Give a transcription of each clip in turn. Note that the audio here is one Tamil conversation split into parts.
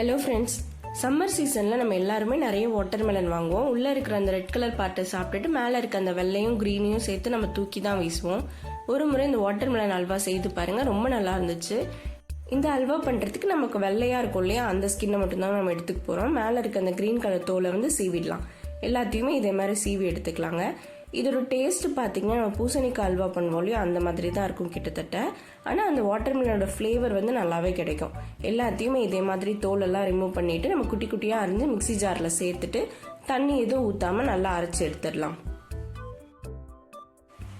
ஹலோ ஃப்ரெண்ட்ஸ் சம்மர் சீசனில் நம்ம எல்லாருமே நிறைய வாட்டர்மெலன் வாங்குவோம். உள்ளே இருக்கிற அந்த ரெட் கலர் பார்ட்டை சாப்பிட்டுட்டு மேலே இருக்க அந்த வெள்ளையும் க்ரீனையும் சேர்த்து நம்ம தூக்கி தான் வீசுவோம். ஒரு முறை இந்த வாட்டர்மெலன் அல்வா செய்து பாருங்கள் ரொம்ப நல்லா இருந்துச்சு. இந்த அல்வா பண்ணுறதுக்கு நமக்கு வெள்ளையாக இருக்கும் இல்லையா? அந்த ஸ்கின்னை மட்டும்தான் நம்ம எடுத்துக்க போகிறோம் மேலே இருக்க அந்த க்ரீன் கலர் தோலை வந்து சீவிடலாம். எல்லாத்தையுமே இதே மாதிரி சீவி எடுத்துக்கலாங்க. இதோட டேஸ்ட் பார்த்தீங்கன்னா நம்ம பூசணிக்காய் அல்வா பண்ணுவோம் இல்லையோ? அந்த மாதிரி தான் இருக்கும் கிட்டத்தட்ட. ஆனால் அந்த வாட்டர்மெலனோட ஃப்ளேவர் வந்து நல்லாவே கிடைக்கும். எல்லாத்தையுமே இதே மாதிரி தோலெல்லாம் ரிமூவ் பண்ணிவிட்டு நம்ம குட்டி குட்டியாக அரிஞ்சு மிக்ஸி ஜாரில் சேர்த்துட்டு தண்ணி எதுவும் ஊற்றாம நல்லா அரைச்சி எடுத்துடலாம்.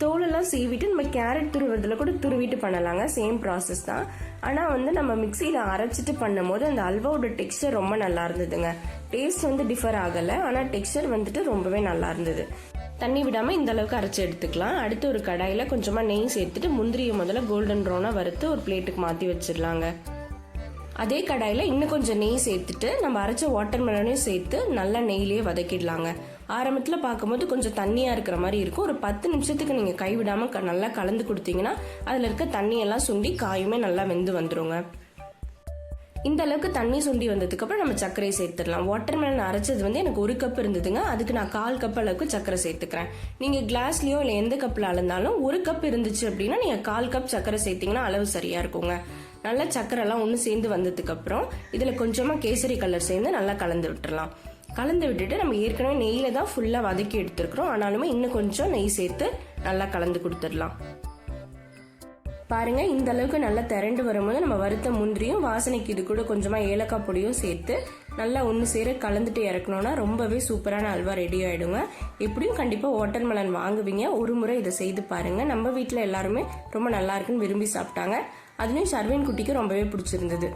தோலெல்லாம் சீவிட்டு நம்ம கேரட் துருவுறதுல கூட துருவிட்டு பண்ணலாங்க. சேம் ப்ராசஸ் தான். ஆனால் வந்து நம்ம மிக்சியில் அரைச்சிட்டு பண்ணும்போது அந்த அல்வாவோட டெக்ஸ்டர் ரொம்ப நல்லா இருந்ததுங்க. டேஸ்ட் வந்து டிஃபர் ஆகலை. ஆனால் டெக்ஸ்டர் வந்துட்டு ரொம்பவே நல்லா இருந்தது. தண்ணி விடாமல் இந்த அளவுக்கு அரைச்சி எடுத்துக்கலாம். அடுத்து ஒரு கடாயில் கொஞ்சமாக நெய் சேர்த்துட்டு முந்திரியை முதல்ல கோல்டன் ப்ரௌனாக வறுத்து ஒரு பிளேட்டுக்கு மாற்றி வச்சிடலாங்க. அதே கடாயில் இன்னும் கொஞ்சம் நெய் சேர்த்துட்டு நம்ம அரைச்ச வாட்டர் மெலனையும் சேர்த்து நல்லா நெய்லேயே வதக்கிடலாங்க. ஆரம்பத்தில் பார்க்கும்போது கொஞ்சம் தண்ணியாக இருக்கிற மாதிரி இருக்கும். ஒரு பத்து நிமிஷத்துக்கு நீங்கள் கைவிடாமல் க- நல்லா கலந்து கொடுத்தீங்கன்னா அதில் இருக்க தண்ணியெல்லாம் சுண்டி காயுமே நல்லா வெந்து வந்துருங்க. இந்த அளவுக்கு தண்ணி சுண்டி வந்ததுக்கு அப்புறம் நம்ம சர்க்கரையை சேர்த்துடலாம். வாட்டர்மெலன் அரைச்சது வந்து எனக்கு ஒரு கப் இருந்ததுங்க. அதுக்கு நான் கால் கப் அளவுக்கு சர்க்கரை சேர்த்துக்கிறேன். நீங்க கிளாஸ்லயோ இல்லை எந்த கப்ல அளந்தாலும் ஒரு கப் இருந்துச்சு அப்படின்னா நீங்க கால் கப் சர்க்கரை சேர்த்தீங்கன்னா அளவு சரியா இருக்குங்க. நல்லா சர்க்கரை எல்லாம் ஒன்று சேர்ந்து வந்ததுக்கு அப்புறம் இதுல கொஞ்சமா கேசரி கலர் சேர்ந்து நல்லா கலந்து விட்டுறலாம். கலந்து விட்டுட்டு நம்ம ஏற்கனவே நெய்யில தான் ஃபுல்லா வதக்கி எடுத்துருக்குறோம். ஆனாலுமே இன்னும் கொஞ்சம் நெய் சேர்த்து நல்லா கலந்து கொடுத்துடலாம். பாருங்க இந்த அளவுக்கு நல்லா திரண்டு வரும்போது நம்ம வறுத்த முந்திரியும் வாசனைக்கு இது கூட கொஞ்சமாக ஏலக்காய் பொடியும் சேர்த்து நல்லா ஒன்று சேர கலந்துட்டு இறக்கணும்னா ரொம்பவே சூப்பரான அல்வா ரெடி ஆகிடுங்க எப்படியும் கண்டிப்பாக வாட்டர்மெலன் வாங்குவீங்க. ஒரு முறை இதை செய்து பாருங்கள் நம்ம வீட்டில் எல்லாருமே ரொம்ப நல்லா இருக்குன்னு விரும்பி சாப்பிட்டாங்க. அதுலேயும் சர்வீன் குட்டிக்கு ரொம்பவே பிடிச்சிருந்தது.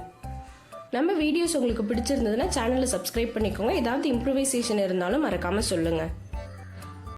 நம்ம வீடியோஸ் உங்களுக்கு பிடிச்சிருந்ததுன்னா சேனலை சப்ஸ்கிரைப் பண்ணிக்கோங்க. ஏதாவது இம்ப்ரூவைசேஷன் இருந்தாலும் மறக்காமல் சொல்லுங்கள்